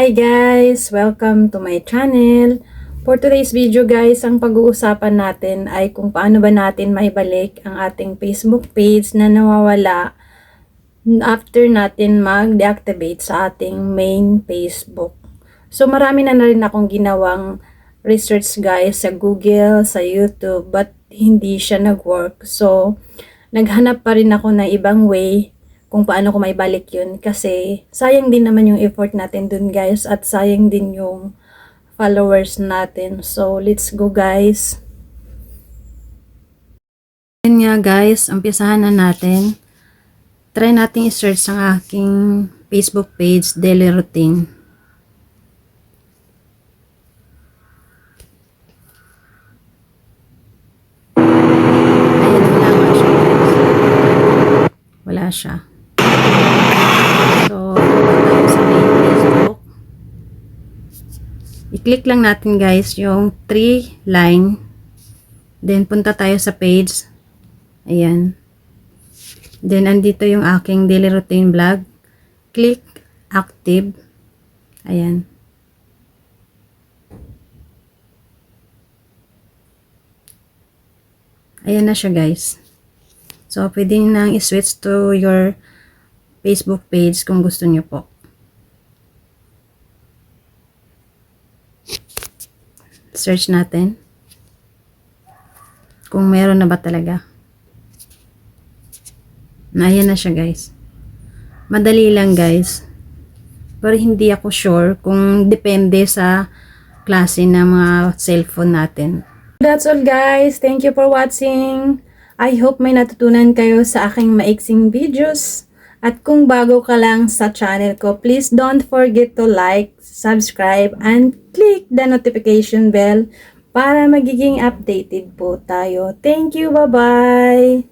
Hi guys! Welcome to my channel. For today's video guys, ang pag-uusapan natin ay kung paano ba natin maibalik ang ating Facebook page na nawawala after natin mag-deactivate sa ating main Facebook. So marami na na rin akong ginawang research guys sa Google, sa YouTube, but hindi siya nag-work. So, naghanap pa rin ako ng ibang way kung paano ko maibalik yun kasi sayang din naman yung effort natin dun guys at sayang din yung followers natin. So, let's go guys. Yan nga guys, umpisahan na natin. Try natin i-search ang aking Facebook page, Daily Routine. Ayan, wala siya. Wala siya. So, sa main Facebook. I-click lang natin guys yung 3 line. Then, punta tayo sa page. Ayan. Then, andito yung aking daily routine vlog. Click active. Ayan. Ayan na siya guys. So, pwede nang i-switch to your Facebook page kung gusto nyo po. Search natin. Kung meron na ba talaga. Ayan na siya guys. Madali lang guys. Pero hindi ako sure kung depende sa klase ng mga cellphone natin. That's all guys. Thank you for watching. I hope may natutunan kayo sa aking maiksing videos. At kung bago ka lang sa channel ko, please don't forget to like, subscribe, and click the notification bell para magiging updated po tayo. Thank you. Bye-bye!